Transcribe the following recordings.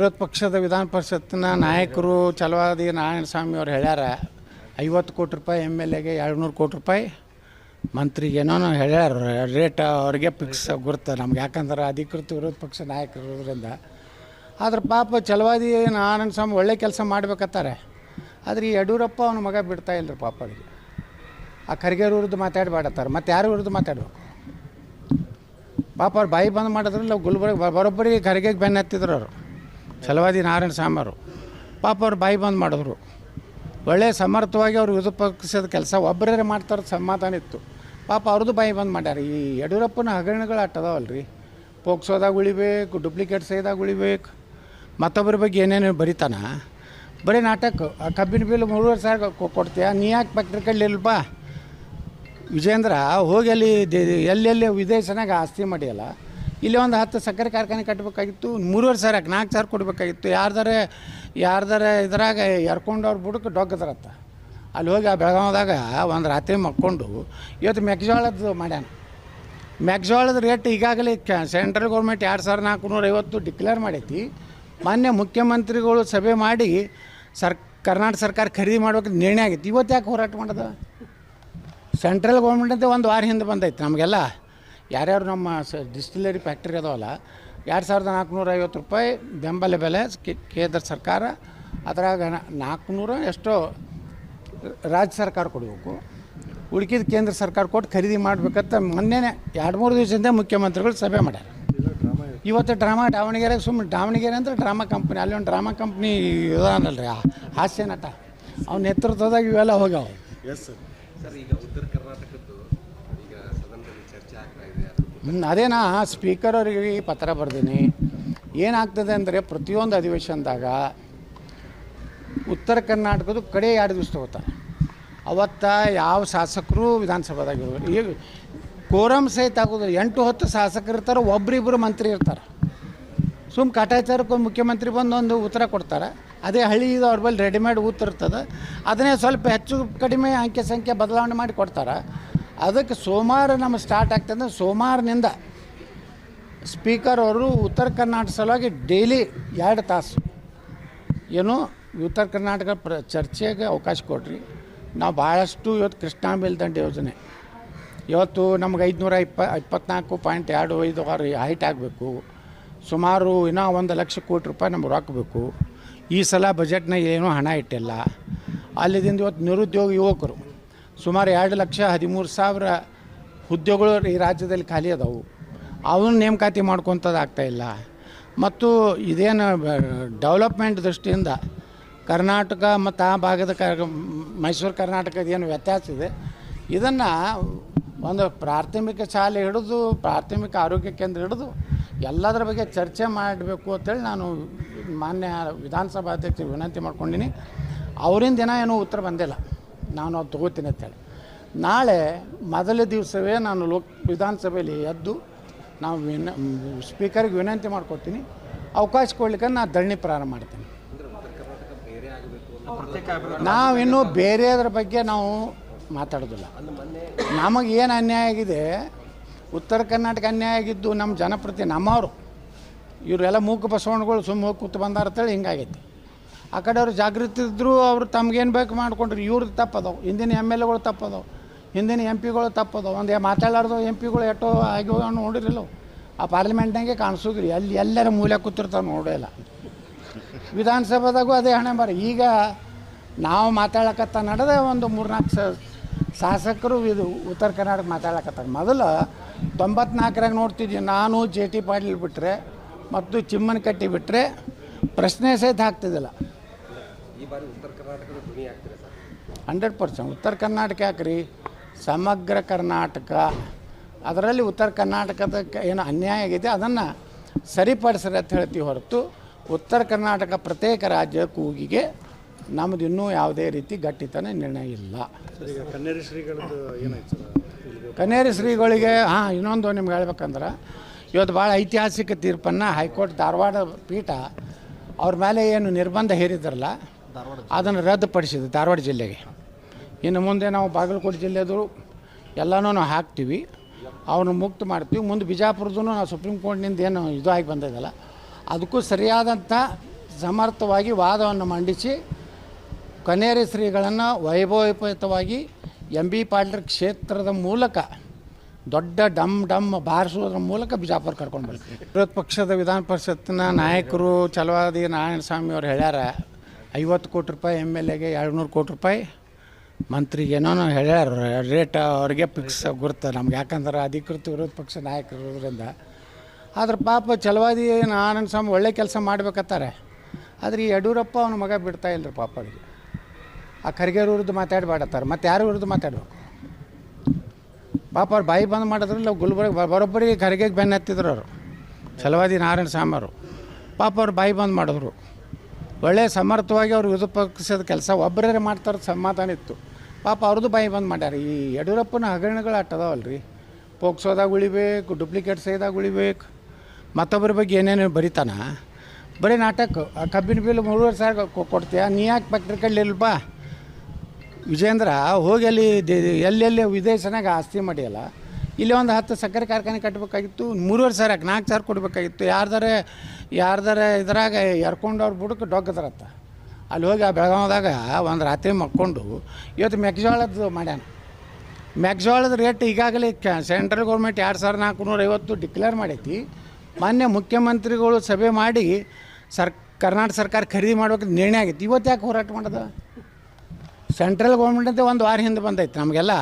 ವಿರೋಧ ಪಕ್ಷದ ವಿಧಾನ ಪರಿಷತ್ತಿನ ನಾಯಕರು ಚಲವಾದಿ ನಾರಾಯಣ ಸ್ವಾಮಿ ಅವ್ರು ಹೇಳ್ಯಾರ, ಐವತ್ತು ಕೋಟಿ ರೂಪಾಯಿ ಎಂ ಎಲ್ ಎಗೆ ಎರಡುನೂರು ಕೋಟಿ ರೂಪಾಯಿ. ಮಂತ್ರಿಗೇನೋ ಹೇಳ್ಯಾರ, ರೇಟ್ ಅವ್ರಿಗೆ ಫಿಕ್ಸ್ ಗುರುತ. ನಮ್ಗೆ ಯಾಕಂದ್ರೆ ಅಧಿಕೃತ ವಿರೋಧ ಪಕ್ಷ ನಾಯಕರು ಇರೋದ್ರಿಂದ. ಆದ್ರೆ ಪಾಪ ಚಲವಾದಿ ನಾರಾಯಣ ಸ್ವಾಮಿ ಒಳ್ಳೆ ಕೆಲಸ ಮಾಡ್ಬೇಕತ್ತಾರೆ. ಆದರೆ ಈ ಯಡಿಯೂರಪ್ಪ ಅವನ ಮಗ ಬಿಡ್ತಾ ಇಲ್ಲರಿ ಪಾಪ ಅವರಿಗೆ. ಆ ಖರ್ಗೆಯವ್ರ ವಿರುದ್ಧ ಮಾತಾಡಬೇಡತ್ತಾರೆ. ಮತ್ತು ಯಾರ ವಿರುದ್ಧ ಮಾತಾಡ್ಬೇಕು? ಪಾಪ ಅವ್ರು ಬಾಯಿ ಬಂದ್ ಮಾಡಿದ್ರಲ್ಲ ಗುಲ್ಬರ್ಗ ಬರೋಬ್ಬರಿಗೆ ಖರ್ಗೆಗೆ ಬೆನ್ನ ಹತ್ತಿದ್ರು ಅವರು. ಛಲವಾದಿ ನಾರಾಯಣ ಸ್ವಾಮಿಯವರು. ಪಾಪ ಅವ್ರು ಬಾಯಿ ಬಂದ್ ಮಾಡಿದ್ರು. ಒಳ್ಳೆ ಸಮರ್ಥವಾಗಿ ಅವ್ರು ವಿರೋಧ ಪಕ್ಷದ ಕೆಲಸ ಒಬ್ಬರೇ ಮಾಡ್ತಾರೆ ಸಮಾಧಾನ ಇತ್ತು. ಪಾಪ ಅವ್ರದ್ದು ಬಾಯಿ ಬಂದ್ ಮಾಡ್ಯಾರ. ಈ ಯಡಿಯೂರಪ್ಪನ ಹಗರಣಗಳು ಅಟ್ಟದವಲ್ರಿ ಪೋಕ್ಸೋದಾಗ ಉಳಿಬೇಕು, ಡುಪ್ಲಿಕೇಟ್ ಸೈದಾಗ ಉಳಿಬೇಕು. ಮತ್ತೊಬ್ಬರ ಬಗ್ಗೆ ಏನೇನು ಬರಿತಾನ. ಬರೀ ನಾಟಕ. ಆ ಕಬ್ಬಿನ ಬಿಲ್ ಮೂರುವರೆ ಸಾವಿರ ಕೊಡ್ತೀಯ? ನೀ ಯಾಕೆ ಪತ್ರ ಕಡ್ಲಿಲ್ಲಪ್ಪ ವಿಜೇಂದ್ರ ಹೋಗಿ ಅಲ್ಲಿ ಎಲ್ಲೆಲ್ಲಿ ವಿದೇಶನಾಗ ಆಸ್ತಿ ಮಾಡಿಯಲ್ಲ? ಇಲ್ಲಿ ಒಂದು ಹತ್ತು ಸಕ್ಕರೆ ಕಾರ್ಖಾನೆ ಕಟ್ಟಬೇಕಾಗಿತ್ತು ಮೂರುವರೆ ಸಾವಿರ, ನಾಲ್ಕು ಸಾವಿರ ಕೊಡಬೇಕಾಗಿತ್ತು. ಯಾರ್ದಾರ ಯಾರ್ದಾರ ಇದ್ರಾಗ ಎರ್ಕೊಂಡು ಅವ್ರು ಬುಡಕ್ಕೆ ಡೊಗ್ಗದ್ರತ್ತ ಅಲ್ಲಿ ಹೋಗಿ ಆ ಬೆಳಗಾವ್ದಾಗ ಒಂದು ರಾತ್ರಿ ಮಕ್ಕೊಂಡು ಇವತ್ತು ಮೆಕ್ಜೋಳದ್ದು ಮಾಡ್ಯಾನ. ಮೆಕ್ಜೋಳದ ರೇಟ್ ಈಗಾಗಲೇ ಕ್ಯಾ ಸೆಂಟ್ರಲ್ ಗೌರ್ಮೆಂಟ್ ಎರಡು ಸಾವಿರದ ನಾಲ್ಕುನೂರ ಐವತ್ತು ಡಿಕ್ಲೇರ್ ಮಾಡೈತಿ. ಮಾನ್ಯ ಮುಖ್ಯಮಂತ್ರಿಗಳು ಸಭೆ ಮಾಡಿ ಸರ್, ಕರ್ನಾಟಕ ಸರ್ಕಾರ ಖರೀದಿ ಮಾಡ್ಬೇಕು ನಿರ್ಣಯ ಆಗೈತಿ. ಇವತ್ತು ಯಾಕೆ ಹೋರಾಟ ಮಾಡೋದು? ಸೆಂಟ್ರಲ್ ಗೌರ್ಮೆಂಟಿಂದ ಒಂದು ವಾರ ಹಿಂದೆ ಬಂದೈತೆ ನಮಗೆಲ್ಲ. ಯಾರ್ಯಾರು ನಮ್ಮ ಸ ಡಿಸ್ಟಿಲರಿ ಫ್ಯಾಕ್ಟ್ರಿ ಅದಾವಲ್ಲ, ಎರಡು ಸಾವಿರದ ನಾಲ್ಕುನೂರ ಐವತ್ತು ರೂಪಾಯಿ ಬೆಂಬಲ ಬೆಲೆ ಕೇಂದ್ರ ಸರ್ಕಾರ, ಅದ್ರಾಗ ನಾಲ್ಕುನೂರ ಎಷ್ಟೋ ರಾಜ್ಯ ಸರ್ಕಾರ ಕೊಡಬೇಕು. ಉಳ್ಕಿದ ಕೇಂದ್ರ ಸರ್ಕಾರ ಕೊಟ್ಟು ಖರೀದಿ ಮಾಡಬೇಕಂತ ಮೊನ್ನೆನೇ ಎರಡು ಮೂರು ದಿವಸದಿಂದ ಮುಖ್ಯಮಂತ್ರಿಗಳು ಸಭೆ ಮಾಡ್ಯಾರ. ಇವತ್ತು ಡ್ರಾಮಾ ದಾವಣಗೆರೆಗೆ ಸುಮ್ಮನೆ ದಾವಣಗೆರೆ ಅಂದರೆ ಡ್ರಾಮಾ ಕಂಪ್ನಿ, ಅಲ್ಲಿ ಒಂದು ಡ್ರಾಮಾ ಕಂಪ್ನಿ ಇದಾನಲ್ರಿ ಹಾಸ್ಯ ನಟ ಅವ್ನ ನೇತೃತ್ವದಾಗ ಇವೆಲ್ಲ ಹೋಗ್ಯಾವ ಎಸ್ ಸರ್ ಸರ್ ಈಗ ಉತ್ತರ ಕರ್ನಾಟಕದ್ದು ಈಗ ಸದನದಲ್ಲಿ ಚರ್ಚೆ ಆಗ್ತಾ ಅದೇ ನಾ ಸ್ಪೀಕರ್ ಅವರಿಗೆ ಪತ್ರ ಬರ್ದೀನಿ. ಏನಾಗ್ತದೆ ಅಂದರೆ ಪ್ರತಿಯೊಂದು ಅಧಿವೇಶನದಾಗ ಉತ್ತರ ಕರ್ನಾಟಕದ ಕಡೆ ಎರಡು ದಿವಸ ತಗೋತಾರೆ. ಅವತ್ತ ಯಾವ ಶಾಸಕರು ವಿಧಾನಸಭಾದಾಗ ಈಗ ಕೋರಂ ಸಹಿತ ಆಗೋದು ಎಂಟು ಹೊತ್ತು ಶಾಸಕರು ಇರ್ತಾರೆ ಒಬ್ರಿಬ್ಬರು ಮಂತ್ರಿ ಇರ್ತಾರೆ. ಸುಮ್ಮ ಕಟಾಚಾರಕ್ಕೆ ಮುಖ್ಯಮಂತ್ರಿ ಬಂದು ಒಂದು ಉತ್ತರ ಕೊಡ್ತಾರೆ. ಅದೇ ಹಳ್ಳಿ ಇದು ಅವ್ರ ಬಳಿ ರೆಡಿಮೇಡ್ ಉತ್ತರ ಇರ್ತದೆ. ಅದನ್ನೇ ಸ್ವಲ್ಪ ಹೆಚ್ಚು ಕಡಿಮೆ ಅಂಕೆ ಸಂಖ್ಯೆ ಬದಲಾವಣೆ ಮಾಡಿ ಕೊಡ್ತಾರೆ. ಅದಕ್ಕೆ ಸೋಮವಾರ ನಮ್ಮ ಸ್ಟಾರ್ಟ್ ಆಗ್ತದೆ ಸೋಮವಾರನಿಂದ ಸ್ಪೀಕರ್ ಅವರು ಉತ್ತರ ಕರ್ನಾಟಕ ಸಲುವಾಗಿ ಡೈಲಿ ಎರಡು ತಾಸು. ಏನು? ಉತ್ತರ ಕರ್ನಾಟಕ ಪ್ರ ಚರ್ಚೆಗೆ ಅವಕಾಶ ಕೊಡ್ರಿ ನಾವು ಭಾಳಷ್ಟು ಇವತ್ತು ಕೃಷ್ಣಾ ಮೇಲ್ದಂಡೆ ಯೋಜನೆ. ಇವತ್ತು ನಮ್ಗೆ ಐದುನೂರ ಇಪ್ಪ ಇಪ್ಪತ್ನಾಲ್ಕು ಪಾಯಿಂಟ್ ಎರಡು ಐದು ಆರು ಹೈಟ್ ಆಗಬೇಕು. ಸುಮಾರು ಇನ್ನೂ ಒಂದು ಲಕ್ಷ ಕೋಟಿ ರೂಪಾಯಿ ನಮ್ಗೆ ಹಾಕಬೇಕು. ಬೇಕು ಈ ಸಲ ಬಜೆಟ್ನಾಗ ಏನೂ ಹಣ ಇಟ್ಟಿಲ್ಲ. ಅಲ್ಲಿದಿಂದ ಇವತ್ತು ನಿರುದ್ಯೋಗ ಯುವಕರು ಸುಮಾರು ಎರಡು ಲಕ್ಷ ಹದಿಮೂರು ಸಾವಿರ ಹುದ್ದೆಗಳು ಈ ರಾಜ್ಯದಲ್ಲಿ ಖಾಲಿ ಅದಾವು. ಅವನ್ನ ನೇಮಕಾತಿ ಮಾಡ್ಕೊತದ್ದು ಆಗ್ತಾಯಿಲ್ಲ ಮತ್ತು ಇದೇನು ಡೆವಲಪ್ಮೆಂಟ್ ದೃಷ್ಟಿಯಿಂದ ಕರ್ನಾಟಕ ಮತ್ತು ಆ ಭಾಗದ ಕ ಮೈಸೂರು ಕರ್ನಾಟಕದ ಏನು ವ್ಯತ್ಯಾಸ ಇದೆ. ಇದನ್ನು ಒಂದು ಪ್ರಾಥಮಿಕ ಶಾಲೆ ಹಿಡಿದು, ಪ್ರಾಥಮಿಕ ಆರೋಗ್ಯ ಕೇಂದ್ರ ಹಿಡಿದು ಎಲ್ಲದರ ಬಗ್ಗೆ ಚರ್ಚೆ ಮಾಡಬೇಕು ಅಂತೇಳಿ ನಾನು ಮಾನ್ಯ ವಿಧಾನಸಭಾ ಅಧ್ಯಕ್ಷರಿಗೆ ವಿನಂತಿ ಮಾಡ್ಕೊಂಡಿನಿ. ಅವರಿಂದ ಏನೂ ಉತ್ತರ ಬಂದಿಲ್ಲ. ನಾನು ಅದು ತೊಗೋತೀನಿ ಅಂತೇಳಿ. ನಾಳೆ ಮೊದಲ ದಿವಸವೇ ನಾನು ಲೋಕ್, ವಿಧಾನಸಭೆಯಲ್ಲಿ ಎದ್ದು ನಾವು ವಿನ, ಸ್ಪೀಕರ್ಗೆ ವಿನಂತಿ ಮಾಡ್ಕೊತೀನಿ ಅವಕಾಶ ಕೊಡ್ಲಿಕ್ಕೆ ನಾನು ಧರಣಿ ಪ್ರಾರಂಭ ಮಾಡ್ತೀನಿ. ನಾವಿನ್ನೂ ಬೇರೆಯದ್ರ ಬಗ್ಗೆ ನಾವು ಮಾತಾಡೋದಿಲ್ಲ. ನಮಗೆ ಏನು ಅನ್ಯಾಯ ಆಗಿದೆ? ಉತ್ತರ ಕರ್ನಾಟಕ ಅನ್ಯಾಯ ಆಗಿದ್ದು ನಮ್ಮ ಜನಪ್ರತಿ ನಮ್ಮವರು. ಇವರೆಲ್ಲ ಮೂಕ ಬಸವಣ್ಣಗಳು ಸುಮ್ಮ ಹೋಗಿ ಕೂತು ಬಂದಾರ ಅಂತೇಳಿ ಹಿಂಗಾಗೈತಿ. ಆ ಕಡೆ ಅವ್ರು ಜಾಗೃತಿ ಇದ್ದರೂ ಅವರು ತಮ್ಗೇನು ಬೇಕು ಮಾಡ್ಕೊಂಡ್ರು ಇವ್ರದ್ದು ತಪ್ಪದವು. ಹಿಂದಿನ ಎಂ ಎಲ್ ಎಗಳು ತಪ್ಪದವು. ಹಿಂದಿನ ಎಂ ಪಿಗಳು ತಪ್ಪದವು. ಒಂದು ಮಾತಾಡಾರ್ದು ಎಂ ಪಿಗಳು ಎಷ್ಟೋ ಆಗಿ ನೋಡಿರಲ್ಲ ಆ ಪಾರ್ಲಿಮೆಂಟ್ನಾಗೆ ಕಾಣಿಸೋದ್ರಿ. ಅಲ್ಲಿ ಎಲ್ಲರ ಮೂಲೆ ಕೂತಿರ್ತಾವೆ ಇಲ್ಲ. ವಿಧಾನಸಭಾದಾಗೂ ಅದೇ ಹಣೆ ಬರ ಈಗ ನಾವು ಮಾತಾಡಕತ್ತ ನಡೆದ ಒಂದು ಮೂರ್ನಾಲ್ಕು ಶಾಸಕರು ಇದು ಉತ್ತರ ಕರ್ನಾಟಕ ಮಾತಾಡಕತ್ತಾರೆ. ಮೊದಲು ತೊಂಬತ್ನಾಲ್ಕರಾಗ ನೋಡ್ತಿದ್ವಿ. ನಾನು ಜೆ ಟಿ ಪಾಟೀಲ್ ಬಿಟ್ಟರೆ ಮತ್ತು ಚಿಮ್ಮನ ಕಟ್ಟಿ ಬಿಟ್ಟರೆ ಪ್ರಶ್ನೆ ಸಹಿತ ಹಾಕ್ತಿದ್ದಿಲ್ಲ. ಈ ಬಾರಿ ಉತ್ತರ ಕರ್ನಾಟಕದ ಧ್ವನಿ ಆಗ್ತಿದೆ ಸರ್. Hundred percent. ಉತ್ತರ ಕರ್ನಾಟಕ ಯಾಕ್ರಿ? ಸಮಗ್ರ ಕರ್ನಾಟಕ. ಅದರಲ್ಲಿ ಉತ್ತರ ಕರ್ನಾಟಕದ ಏನು ಅನ್ಯಾಯ ಆಗಿದೆ ಅದನ್ನು ಸರಿಪಡಿಸ್ರಿ ಅಂತ ಹೇಳ್ತೀವಿ ಹೊರತು ಉತ್ತರ ಕರ್ನಾಟಕ ಪ್ರತ್ಯೇಕ ರಾಜ್ಯ ಕೂಗಿಗೆ ನಮ್ಮದು ಇನ್ನೂ ಯಾವುದೇ ರೀತಿ ಗಟ್ಟಿತನ ನಿರ್ಣಯ ಇಲ್ಲ. ಸರ್ ಈಗ ಕನ್ನೇರಿ ಶ್ರೀಗಳದ್ದು ಏನಾಯ್ತು ಸರ್? ಇಲ್ಲಿಗೆ ಶ್ರೀಗಳಿಗೆ ಹಾಂ ಇನ್ನೊಂದು ನಿಮ್ಗೆ ಹೇಳ್ಬೇಕಂದ್ರೆ ಇವತ್ತು ಭಾಳ ಐತಿಹಾಸಿಕ ತೀರ್ಪನ್ನು ಹೈಕೋರ್ಟ್ ಧಾರವಾಡ ಪೀಠ ಅವ್ರ ಮೇಲೆ ಏನು ನಿರ್ಬಂಧ ಹೇರಿದ್ರಲ್ಲ ಅದನ್ನು ರದ್ದುಪಡಿಸಿದೆ ಧಾರವಾಡ ಜಿಲ್ಲೆಗೆ. ಇನ್ನು ಮುಂದೆ ನಾವು ಬಾಗಲಕೋಟೆ ಜಿಲ್ಲೆದು ಎಲ್ಲನೂ ನಾವು ಹಾಕ್ತೀವಿ. ಅವ್ರನ್ನ ಮುಕ್ತ ಮಾಡ್ತೀವಿ. ಮುಂದೆ ಬಿಜಾಪುರದೂ ನಾವು ಸುಪ್ರೀಂ ಕೋರ್ಟ್ನಿಂದ ಏನು ಇದು ಆಗಿ ಬಂದಿದ್ದಲ್ಲ ಅದಕ್ಕೂ ಸರಿಯಾದಂಥ ಸಮರ್ಥವಾಗಿ ವಾದವನ್ನು ಮಂಡಿಸಿ ಕನೇರಿ ಶ್ರೀಗಳನ್ನು ವೈಭವೋಪೇತವಾಗಿ ಎಂ ಬಿ ಪಾಟೀಲ್ ಕ್ಷೇತ್ರದ ಮೂಲಕ ದೊಡ್ಡ ಡಮ್ ಡಮ್ ಬಾರಿಸೋದ್ರ ಮೂಲಕ ಬಿಜಾಪುರ ಕರ್ಕೊಂಡು ಬರ್ತೀವಿ ವಿರೋಧ ಪಕ್ಷದ ವಿಧಾನ ಪರಿಷತ್ತಿನ ನಾಯಕರು ಚಲವಾದಿ ನಾರಾಯಣ ಸ್ವಾಮಿ ಅವ್ರು ಹೇಳ್ಯಾರ ಐವತ್ತು ಕೋಟಿ ರೂಪಾಯಿ ಎಂ ಎಲ್ ಎಗೆ ಎರಡುನೂರು ಕೋಟಿ ರೂಪಾಯಿ. ಮಂತ್ರಿಗೇನೋ ಹೇಳ್ಯಾರ ರೇಟ್ ಅವ್ರಿಗೆ ಫಿಕ್ಸ್ ಗುರ್ತ. ನಮ್ಗೆ ಯಾಕಂದ್ರೆ ಅಧಿಕೃತ ವಿರೋಧ ಪಕ್ಷ ನಾಯಕರು ಇರೋದ್ರಿಂದ. ಆದ್ರೆ ಪಾಪ ಚಲವಾದಿ ಆನಂದ್ ಸ್ವಾಮಿ ಒಳ್ಳೆ ಕೆಲಸ ಮಾಡ್ಬೇಕತ್ತಾರೆ. ಆದರೆ ಈ ಯಡಿಯೂರಪ್ಪ ಅವನ ಮಗ ಬಿಡ್ತಾ ಇಲ್ಲರಿ ಪಾಪ ಅವ್ರಿಗೆ. ಆ ಖರ್ಗೆ ವಿರುದ್ಧ ಮಾತಾಡಬೇಡತ್ತಾರೆ ಮತ್ತು ಯಾರ ವಿರುದ್ಧ ಮಾತಾಡಬೇಕು? ಪಾಪ ಅವ್ರು ಬಾಯಿ ಬಂದ್ ಮಾಡಿದ್ರಲ್ಲ ಗುಲ್ಬರ್ಗ ಬರೋಬ್ಬರಿಗೆ ಬರೋಬ್ಬರಿ ಖರ್ಗೆಗೆ ಬೆನ್ನ ಹತ್ತಿದ್ರು ಅವರು. ಛಲವಾದಿ ನಾರಾಯಣ ಸ್ವಾಮಿ ಅವರು. ಪಾಪ ಅವ್ರು ಬಾಯಿ ಬಂದ್ ಮಾಡಿದ್ರು. ಒಳ್ಳೆ ಸಮರ್ಥವಾಗಿ ಅವ್ರು ವಿರೋಧ ಪಕ್ಷದ ಕೆಲಸ ಒಬ್ಬರೇ ಮಾಡ್ತಾರೆ ಸಮಾಧಾನ ಇತ್ತು. ಪಾಪ ಅವ್ರದ್ದು ಬಾಯಿ ಬಂದು ಮಾಡ್ಯಾರ. ಈ ಯಡಿಯೂರಪ್ಪನ ಹಗರಣಗಳು ಅಟ್ಟದಾವಲ್ಲ ರೀ ಪೋಕ್ಸೋದಾಗ ಉಳಿಬೇಕು ಡುಪ್ಲಿಕೇಟ್ ಸೈದಾಗ ಉಳಿಬೇಕು, ಮತ್ತೊಬ್ಬರ ಬಗ್ಗೆ ಏನೇನು ಬರಿತಾನ. ಬರೀ ನಾಟಕ. ಆ ಕಬ್ಬಿನ ಬಿಲ್ ಮೂರುವರೆ ಸಾವಿರ ಕೊಡ್ತೀಯ? ನೀ ಯಾಕೆ ಫ್ಯಾಕ್ಟ್ರಿ ಕಡ್ಲಿಲ್ಪ ವಿಜೇಂದ್ರ ಹೋಗಿ ಅಲ್ಲಿ ಎಲ್ಲೆಲ್ಲಿ ವಿದೇಶನಾಗ ಆಸ್ತಿ ಮಾಡಿಯಲ್ಲ ಇಲ್ಲಿ ಒಂದು ಹತ್ತು ಸಕ್ಕರೆ ಕಾರ್ಖಾನೆ ಕಟ್ಟಬೇಕಾಗಿತ್ತು ಮೂರುವರೆ ಸಾವಿರ, ನಾಲ್ಕು ಸಾವಿರ ಕೊಡಬೇಕಾಗಿತ್ತು. ಯಾರ್ದಾರೆ, ಯಾರ್ದಾರ ಇದ್ರಾಗ ಎರ್ಕೊಂಡವ್ರ ಬುಡಕ್ಕೆ ಡೊಗ್ಗದ್ರತ್ತ. ಅಲ್ಲಿ ಹೋಗಿ ಆ ಬೆಳಗಾವ್ದಾಗ ಒಂದು ರಾತ್ರಿ ಮಕ್ಕೊಂಡು ಇವತ್ತು ಮೆಕ್ಜೋಳದ್ದು ಮಾಡ್ಯಾನ. ಮೆಕ್ಜೋಳದ ರೇಟ್ ಈಗಾಗಲೇ ಕ ಸೆಂಟ್ರಲ್ ಗೌರ್ಮೆಂಟ್ ಎರಡು ಸಾವಿರದ ನಾಲ್ಕುನೂರ ಐವತ್ತು ಡಿಕ್ಲೇರ್ ಮಾಡೈತಿ. ಮಾನ್ಯ ಮುಖ್ಯಮಂತ್ರಿಗಳು ಸಭೆ ಮಾಡಿ ಸರ್, ಕರ್ನಾಟಕ ಸರ್ಕಾರ ಖರೀದಿ ಮಾಡ್ಬೇಕು ನಿರ್ಣಯ ಆಗೈತಿ ಇವತ್ತು ಯಾಕೆ ಹೋರಾಟ ಮಾಡೋದು? ಸೆಂಟ್ರಲ್ ಗೌರ್ಮೆಂಟಿಂದ ಒಂದು ವಾರ ಹಿಂದೆ ಬಂದೈತೆ ನಮಗೆಲ್ಲ.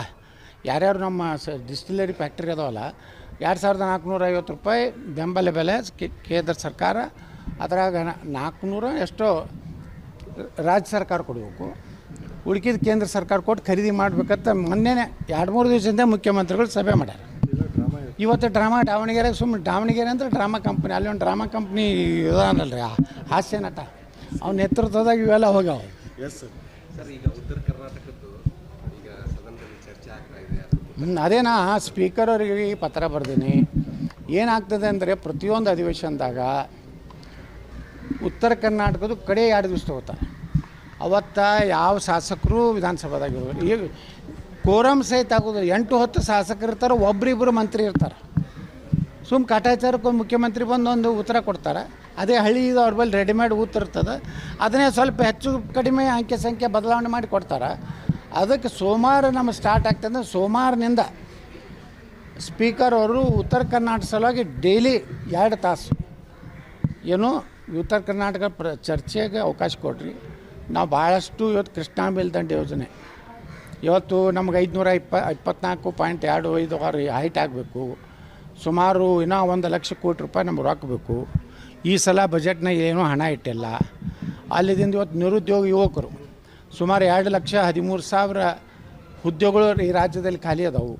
ಯಾರ್ಯಾರು ನಮ್ಮ ಸ ಡಿಸ್ಟಿಲರಿ ಫ್ಯಾಕ್ಟ್ರಿ ಅದಾವಲ್ಲ, ಎರಡು ಸಾವಿರದ ನಾಲ್ಕುನೂರ ಐವತ್ತು ರೂಪಾಯಿ ಬೆಂಬಲ ಬೆಲೆ ಕೇಂದ್ರ ಸರ್ಕಾರ ಅದ್ರಾಗ ನಾಲ್ಕುನೂರ ಎಷ್ಟೋ ರಾಜ್ಯ ಸರ್ಕಾರ ಕೊಡಬೇಕು. ಉಳ್ಕಿದ ಕೇಂದ್ರ ಸರ್ಕಾರ ಕೊಟ್ಟು ಖರೀದಿ ಮಾಡಬೇಕಂತ ಮೊನ್ನೆನೇ ಎರಡು ಮೂರು ದಿವಸದಿಂದ ಮುಖ್ಯಮಂತ್ರಿಗಳು ಸಭೆ ಮಾಡ್ಯಾರ. ಇವತ್ತು ಡ್ರಾಮಾ ದಾವಣಗೆರೆ ಸುಮ್ಮನೆ ದಾವಣಗೆರೆ ಅಂದರೆ ಡ್ರಾಮಾ ಕಂಪ್ನಿ, ಅಲ್ಲಿ ಒಂದು ಡ್ರಾಮಾ ಕಂಪ್ನಿ ಇದಾನಲ್ರಿ ಹಾಸ್ಯ ನಟ ಅವ್ನ ನೇತೃತ್ವದಾಗ ಇವೆಲ್ಲ ಹೋಗ್ಯಾವ. ಎಸ್ ಸರ್ ಈಗ ಉತ್ತರ ಕರ್ನಾಟಕದ್ದು ಈಗ ಸದನದಲ್ಲಿ ಚರ್ಚೆ ಆಗ್ತಾ ಇದೆ ಅದ್ರ ಬಗ್ಗೆ ಹ್ಮ್, ಅದೇ ನಾ ಸ್ಪೀಕರ್ ಅವರಿಗೆ ಪತ್ರ ಬರ್ದೀನಿ. ಏನಾಗ್ತದೆ ಅಂದರೆ ಪ್ರತಿಯೊಂದು ಅಧಿವೇಶನದಾಗ ಉತ್ತರ ಕರ್ನಾಟಕದ ಕಡೆ ಎರಡು ದಿವಸ ತಗೋತಾರೆ. ಅವತ್ತ ಯಾವ ಶಾಸಕರು ವಿಧಾನಸಭಾದಾಗ. ಈಗ ಕೋರಂ ಸಹಿತ ಆಗೋದು ಎಂಟು ಹತ್ತು ಶಾಸಕರು ಇರ್ತಾರೆ ಒಬ್ರಿಬ್ಬರು ಮಂತ್ರಿ ಇರ್ತಾರೆ. ಸುಮ್ ಕಟಾಚಾರಕ್ಕೆ ಮುಖ್ಯಮಂತ್ರಿ ಬಂದು ಒಂದು ಉತ್ತರ ಕೊಡ್ತಾರೆ. ಅದೇ ಹಳ್ಳಿ ಇದು ಅವ್ರ ಬಳಿ ರೆಡಿಮೇಡ್ ಉತ್ತರ ಇರ್ತದೆ. ಅದನ್ನೇ ಸ್ವಲ್ಪ ಹೆಚ್ಚು ಕಡಿಮೆ ಅಂಕೆ ಸಂಖ್ಯೆ ಬದಲಾವಣೆ ಮಾಡಿ ಕೊಡ್ತಾರೆ. ಅದಕ್ಕೆ ಸೋಮವಾರ ನಮ್ಮ ಸ್ಟಾರ್ಟ್ ಆಗ್ತಂದ್ರೆ ಸೋಮವಾರನಿಂದ ಸ್ಪೀಕರ್ ಅವರು ಉತ್ತರ ಕರ್ನಾಟಕ ಸಲುವಾಗಿ ಡೈಲಿ ಎರಡು ತಾಸು. ಏನು ಉತ್ತರ ಕರ್ನಾಟಕ ಪ್ರ, ಚರ್ಚೆಗೆ ಅವಕಾಶ ಕೊಡ್ರಿ. ನಾವು ಭಾಳಷ್ಟು ಇವತ್ತು ಕೃಷ್ಣಾ ಮೇಲ್ದಂಡೆ ಯೋಜನೆ. ಇವತ್ತು ನಮ್ಗೆ ಐದುನೂರ ಇಪ್ಪ ಇಪ್ಪತ್ನಾಲ್ಕು ಪಾಯಿಂಟ್ ಎರಡು ಐದು ಆರು ಹೈಟ್ ಆಗಬೇಕು. ಸುಮಾರು ಇನ್ನೂ ಒಂದು ಲಕ್ಷ ಕೋಟಿ ರೂಪಾಯಿ ನಮ್ಗೆ ರೊಕ್ಕಬೇಕು ಈ ಸಲ ಬಜೆಟ್ನಾಗ ಏನೂ ಹಣ ಇಟ್ಟಿಲ್ಲ. ಅಲ್ಲಿದಿಂದ ಇವತ್ತು ನಿರುದ್ಯೋಗ ಯುವಕರು ಸುಮಾರು ಎರಡು ಲಕ್ಷ ಹದಿಮೂರು ಸಾವಿರ ಉದ್ಯೋಗಗಳು ಈ ರಾಜ್ಯದಲ್ಲಿ ಖಾಲಿ ಅದಾವು.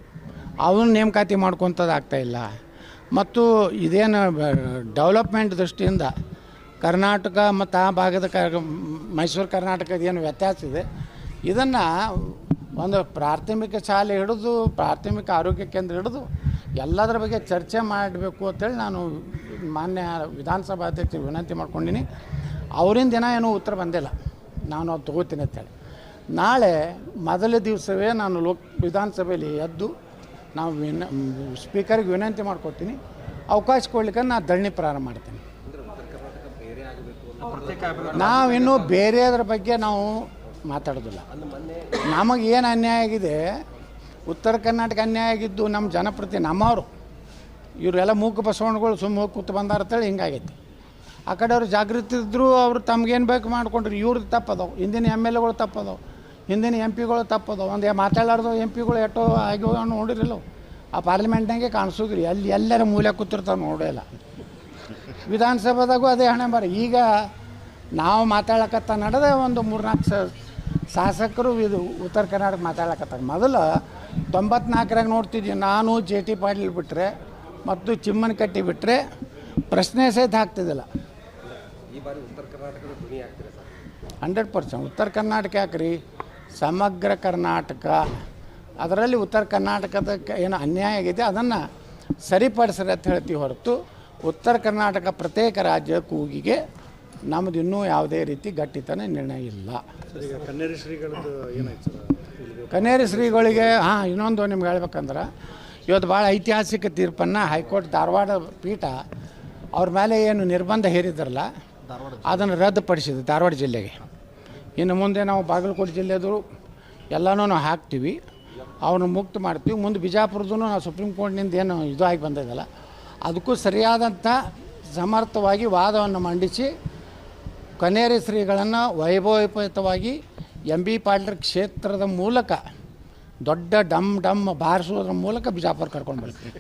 ಅವನ್ನ ನೇಮಕಾತಿ ಮಾಡ್ಕೊತದ್ದು ಆಗ್ತಾಯಿಲ್ಲ ಮತ್ತು ಇದೇನು ಡೆವಲಪ್ಮೆಂಟ್ ದೃಷ್ಟಿಯಿಂದ ಕರ್ನಾಟಕ ಮತ್ತು ಆ ಭಾಗದ ಕ ಮೈಸೂರು ಕರ್ನಾಟಕದ ಏನು ವ್ಯತ್ಯಾಸ ಇದೆ. ಇದನ್ನು ಒಂದು ಪ್ರಾಥಮಿಕ ಶಾಲೆ ಹಿಡಿದು, ಪ್ರಾಥಮಿಕ ಆರೋಗ್ಯ ಕೇಂದ್ರ ಹಿಡಿದು ಎಲ್ಲದರ ಬಗ್ಗೆ ಚರ್ಚೆ ಮಾಡಬೇಕು ಅಂತೇಳಿ ನಾನು ಮಾನ್ಯ ವಿಧಾನಸಭಾ ಅಧ್ಯಕ್ಷರಿಗೆ ವಿನಂತಿ ಮಾಡ್ಕೊಂಡಿನಿ. ಅವರಿಂದ ದಿನ ಏನೂ ಉತ್ತರ ಬಂದಿಲ್ಲ. ನಾನು ಅದು ತೊಗೋತೀನಿ ಅಂತೇಳಿ ನಾಳೆ ಮೊದಲ ದಿವಸವೇ ನಾನು ಲೋಕ್, ವಿಧಾನಸಭೆಯಲ್ಲಿ ಎದ್ದು ನಾವು ವಿನ, ಸ್ಪೀಕರ್ಗೆ ವಿನಂತಿ ಮಾಡ್ಕೊತೀನಿ ಅವಕಾಶ ಕೊಡ್ಲಿಕ್ಕೆ ನಾನು ಧರಣಿ ಪ್ರಾರಂಭ ಮಾಡ್ತೀನಿ. ನಾವಿನ್ನು ಬೇರೆ ಬೇರೆಯದ್ರ ಬಗ್ಗೆ ನಾವು ಮಾತಾಡೋದಿಲ್ಲ. ನಮಗೆ ಏನು ಅನ್ಯಾಯ ಆಗಿದೆ? ಉತ್ತರ ಕರ್ನಾಟಕ ಅನ್ಯಾಯ ಆಗಿದ್ದು ನಮ್ಮ ಜನಪ್ರತಿ ನಮ್ಮವರು. ಇವರೆಲ್ಲ ಮೂಕ ಬಸವಣ್ಣಗಳು ಸುಮ್ಮ ಕೂತು ಬಂದಾರ ಅಂತೇಳಿ ಹಿಂಗಾಗೈತಿ. ಆ ಕಡೆ ಅವ್ರು ಜಾಗೃತಿ ಇದ್ದರೂ ಅವರು ತಮ್ಗೇನು ಬೇಕು ಮಾಡ್ಕೊಂಡ್ರು ಇವ್ರದ್ದು ತಪ್ಪದವು. ಹಿಂದಿನ ಎಂ ಎಲ್ ಎಗಳು ತಪ್ಪದವು. ಹಿಂದಿನ ಎಂ ಪಿಗಳು ತಪ್ಪದವು. ಒಂದು ಮಾತಾಡಲಾರ್ದು ಎಂ ಪಿಗಳು ಎಷ್ಟೋ ಆಗಿ ನೋಡಿರಲ್ಲ ಆ ಪಾರ್ಲಿಮೆಂಟ್ನಾಗೆ ಕಾಣಿಸೋದ್ರಿ. ಅಲ್ಲಿ ಎಲ್ಲರ ಮೂಲೆ ಕೂತಿರ್ತಾವೆ ನೋಡಿಲ್ಲ ವಿಧಾನಸಭಾದಾಗೂ ಅದೇ ಹಣೆ ಬರ ಈಗ ನಾವು ಮಾತಾಡಕತ್ತ ನಡೆದ ಒಂದು ಮೂರ್ನಾಲ್ಕು ಶಾಸಕರು ಇದು ಉತ್ತರ ಕರ್ನಾಟಕ ಮಾತಾಡಕತ್ತಾರೆ. ಮೊದಲು ತೊಂಬತ್ನಾಲ್ಕರಾಗ ನೋಡ್ತಿದ್ವಿ. ನಾನು ಜೆ ಟಿ ಪಾಟೀಲ್ ಬಿಟ್ಟರೆ ಮತ್ತು ಚಿಮ್ಮನಕಟ್ಟಿ ಬಿಟ್ಟರೆ ಪ್ರಶ್ನೆ ಸಹಿತ ಹಾಕ್ತಿದ್ದಿಲ್ಲ. ಈ ಬಾರಿ ಉತ್ತರ ಕರ್ನಾಟಕದ ಧ್ವನಿ ಆಗ್ತೀರಾ ಸರ್? Hundred percent. ಉತ್ತರ ಕರ್ನಾಟಕ ಯಾಕ್ರಿ? ಸಮಗ್ರ ಕರ್ನಾಟಕ. ಅದರಲ್ಲಿ ಉತ್ತರ ಕರ್ನಾಟಕದ ಏನು ಅನ್ಯಾಯ ಆಗಿದೆ ಅದನ್ನು ಸರಿಪಡಿಸ್ರಿ ಅಂತ ಹೇಳ್ತೀವಿ ಹೊರತು ಉತ್ತರ ಕರ್ನಾಟಕ ಪ್ರತ್ಯೇಕ ರಾಜ್ಯ ಕೂಗಿಗೆ ನಮ್ಮದು ಇನ್ನೂ ಯಾವುದೇ ರೀತಿ ಗಟ್ಟಿತನ ನಿರ್ಣಯ ಇಲ್ಲ. ಕನ್ನೇರಿ ಶ್ರೀಗಳದ್ದು ಏನಾಯ್ತು ಸರ್? ಇಲ್ಲಿಗೆ ಶ್ರೀಗಳಿಗೆ ಹಾಂ ಇನ್ನೊಂದು ನಿಮ್ಗೆ ಹೇಳ್ಬೇಕಂದ್ರೆ ಇವತ್ತು ಭಾಳ ಐತಿಹಾಸಿಕ ತೀರ್ಪನ್ನು ಹೈಕೋರ್ಟ್ ಧಾರವಾಡ ಪೀಠ ಅವ್ರ ಮೇಲೆ ಏನು ನಿರ್ಬಂಧ ಹೇರಿದ್ರಲ್ಲ ಅದನ್ನು ರದ್ದುಪಡಿಸಿದೆ ಧಾರವಾಡ ಜಿಲ್ಲೆಗೆ. ಇನ್ನು ಮುಂದೆ ನಾವು ಬಾಗಲಕೋಟೆ ಜಿಲ್ಲೆದು ಎಲ್ಲನೂ ಹಾಕ್ತೀವಿ. ಅವ್ರನ್ನ ಮುಕ್ತ ಮಾಡ್ತೀವಿ. ಮುಂದೆ ಬಿಜಾಪುರದ್ದು ನಾವು ಸುಪ್ರೀಂ ಕೋರ್ಟ್ನಿಂದ ಏನು ಇದು ಆಗಿ ಬಂದಿದ್ದಲ್ಲ ಅದಕ್ಕೂ ಸರಿಯಾದಂಥ ಸಮರ್ಥವಾಗಿ ವಾದವನ್ನು ಮಂಡಿಸಿ ಕನೇರಿ ಶ್ರೀಗಳನ್ನು ವೈಭವೋಪೇತವಾಗಿ ಎಂ ಬಿ ಪಾಟೀಲ್ ಕ್ಷೇತ್ರದ ಮೂಲಕ ದೊಡ್ಡ ಡಮ್ ಡಮ್ ಬಾರಿಸೋದ್ರ ಮೂಲಕ ಬಿಜಾಪುರ ಕರ್ಕೊಂಡು ಬರ್ತೀವಿ